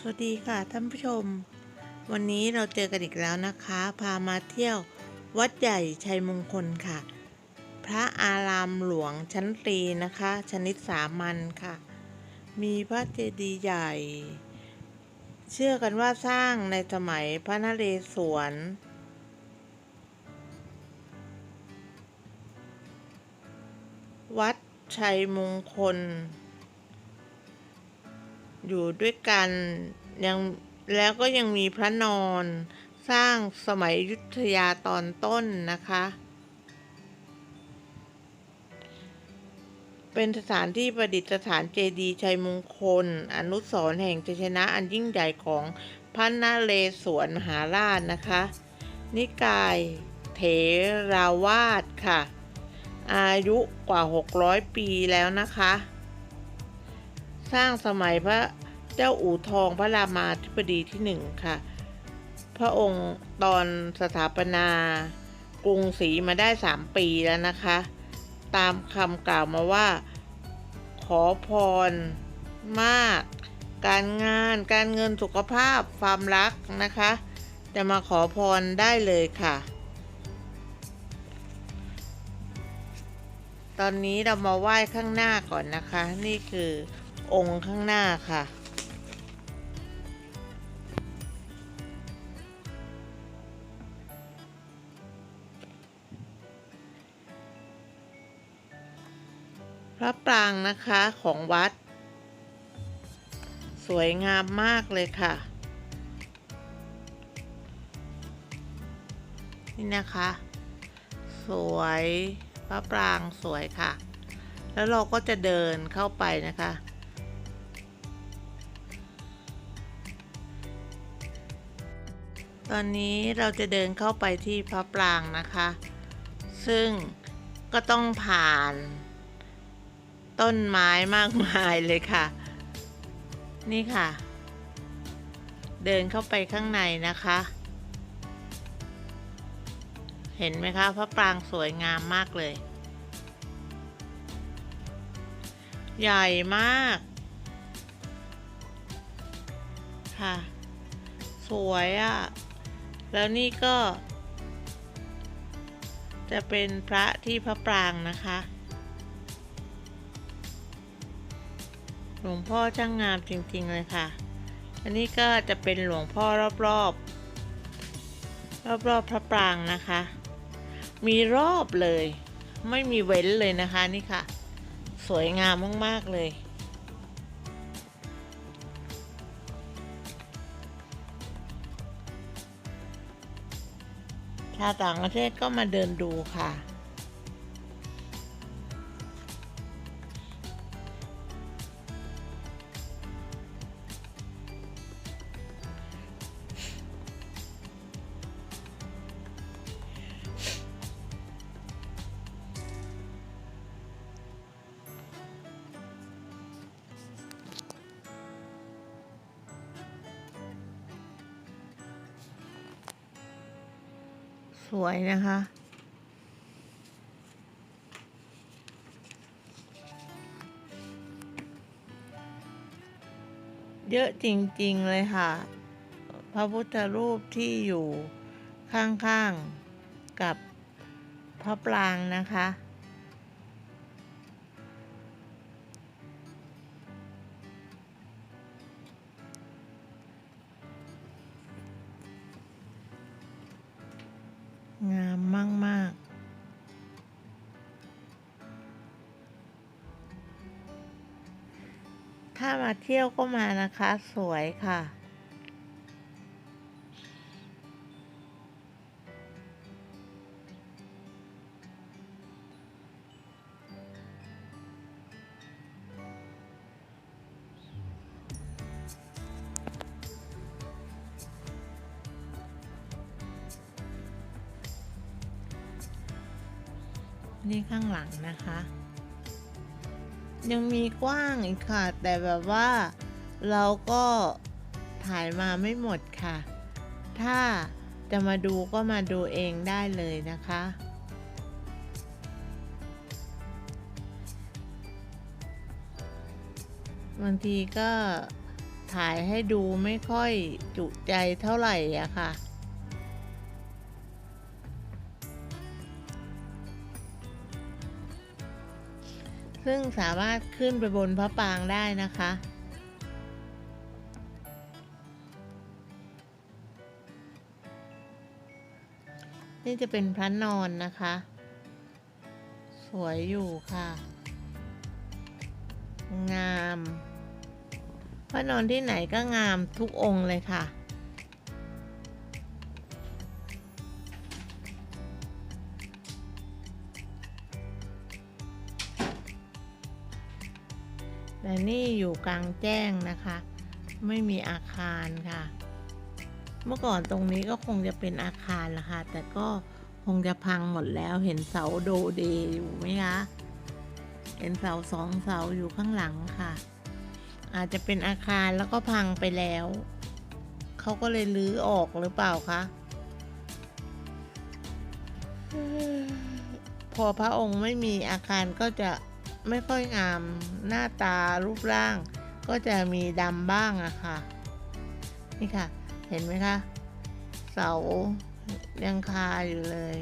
สวัสดีค่ะท่านผู้ชม วันนี้เราเจอกันอีกแล้วนะคะ พามาเที่ยววัดใหญ่ชัยมงคลค่ะ พระอารามหลวงชั้นตรีนะคะ ชนิดสามัญค่ะ มีพระเจดีย์ใหญ่ เชื่อกันว่าสร้างในสมัยพระนเรศวรวัดชัยมงคล อยู่ด้วยกันยังแล้วก็ยังมีพระนอน สร้างสมัยยุทธยาตอนต้นนะคะ เป็นสถานที่ประดิษฐานเจดีย์ชัยมงคล อนุสรแห่งชัยชนะอันยิ่งใหญ่ของพระนเรศวรมหาราชนะคะ นิกายเถราวาสค่ะ อายุกว่า 600 ปีแล้วนะคะ สร้างสมัยพระเจ้าอู่ทองพระรามาธิบดีที่หนึ่งค่ะ พระองค์ตอนสถาปนากรุงศรีมาได้3ปีแล้วนะคะ ตามคำกล่าวมาว่า ขอพรมาก การงานการเงินสุขภาพความรักนะคะ จะมาขอพรได้เลยค่ะ ตอนนี้เรามาไหว้ข้างหน้าก่อนนะคะ นี่คือ องค์ข้างหน้าค่ะ พระปรางนะคะของวัด สวยงามมากเลยค่ะ นี่นะคะ สวยพระปรางสวยค่ะ แล้วเราก็จะเดินเข้าไปนะคะ ตอนนี้เราจะเดินเข้าไปที่พระปรางนะคะ ซึ่งก็ต้องผ่าน ต้นไม้มากมายเลยค่ะ นี่ค่ะ เดินเข้าไปข้างในนะคะ เห็นไหมคะพระปรางสวยงามมากเลย ใหญ่มากค่ะ สวยอะ่ะ แล้วนี่ก็ จะเป็นพระที่พระปรางนะคะ หลวงพ่อช่างงามจริงๆเลยค่ะ อันนี้ก็จะเป็นหลวงพ่อรอบๆ รอบๆพระปรางนะคะ มีรอบเลย ไม่มีเว้นเลยนะคะนี่ค่ะ สวยงามมากๆเลย ชาวต่างประเทศก็มาเดินดูค่ะ สวยนะคะ เยอะจริง ๆ เลยค่ะ พระพุทธรูปที่อยู่ข้าง ๆ กับพระปรางนะคะ ถ้ามาเที่ยวก็มานะคะ สวยค่ะ นี่ข้างหลังนะคะ ยังมีกว้างอีกค่ะ แต่แบบว่าเราก็ถ่ายมาไม่หมดค่ะ ถ้าจะมาดูก็มาดูเองได้เลยนะคะ บางทีก็ถ่ายให้ดูไม่ค่อยจุใจเท่าไหร่อะค่ะ ซึ่งสามารถขึ้นไปบนพระปางได้นะคะ นี่จะเป็นพระนอนนะคะ สวยอยู่ค่ะ งาม พระนอนที่ไหนก็งามทุกองค์เลยค่ะ แต่นี่อยู่กลางแจ้งนะคะ ไม่มีอาคารค่ะ เมื่อก่อนตรงนี้ก็คงจะเป็นอาคารละค่ะ แต่ก็คงจะพังหมดแล้วเห็นเสาโดเดอยู่ไหมคะเห็นเสาสองเสาอยู่ข้างหลังค่ะ อาจจะเป็นอาคารแล้วก็พังไปแล้วเขาก็เลยรื้อออกหรือเปล่าคะพอพระองค์ไม่มีอาคารก็จะ ไม่ค่อยงามหน้าตารูปร่าง ก็จะมีดำบ้างอะค่ะ นี่ค่ะ เห็นไหมคะ เสายังคาอยู่เลย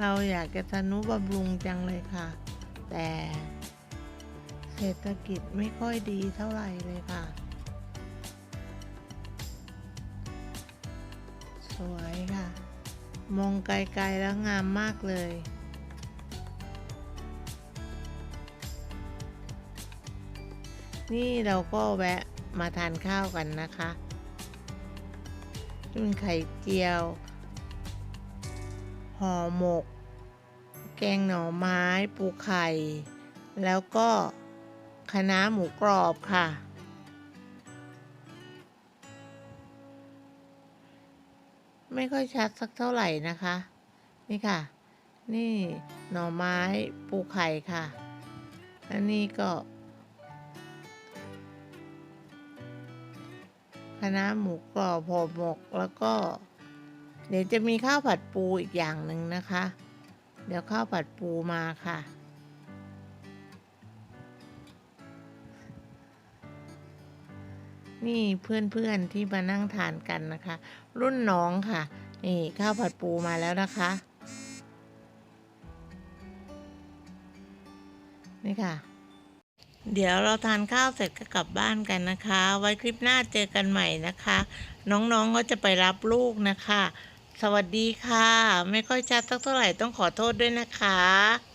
เราอยากจะทนุบำรุงจังเลยค่ะ แต่ เศรษฐกิจไม่ค่อยดีเท่าไหร่เลยค่ะ สวยค่ะ มองไกลๆแล้วงามมากเลยนี่เราก็แวะมาทานข้าวกันนะคะนี่เป็นไข่เจียว ห่อหมก แกงหน่อไม้ ปูไข่ แล้วก็ คณะหมูกรอบค่ะ ไม่ค่อยชัดสักเท่าไหร่นะคะ นี่ค่ะ นี่หน่อไม้ปูไข่ค่ะ อันนี้ก็คณะหมูกรอบห่อหมกแล้วก็ เดี๋ยวจะมีข้าวผัดปูอีกอย่างหนึ่งนะคะ เดี๋ยวข้าวผัดปูมาค่ะ นี่เพื่อนๆที่มานั่งทานกันนะคะ รุ่นน้องค่ะ นี่ข้าวผัดปูมาแล้วนะคะ นี่ค่ะ เดี๋ยวเราทานข้าวเสร็จก็กลับบ้านกันนะคะ ไว้คลิปหน้าเจอกันใหม่นะคะ น้องๆก็จะไปรับลูกนะคะ สวัสดีค่ะ ไม่ค่อยชัดสักเท่าไหร่ต้องขอโทษด้วยนะคะ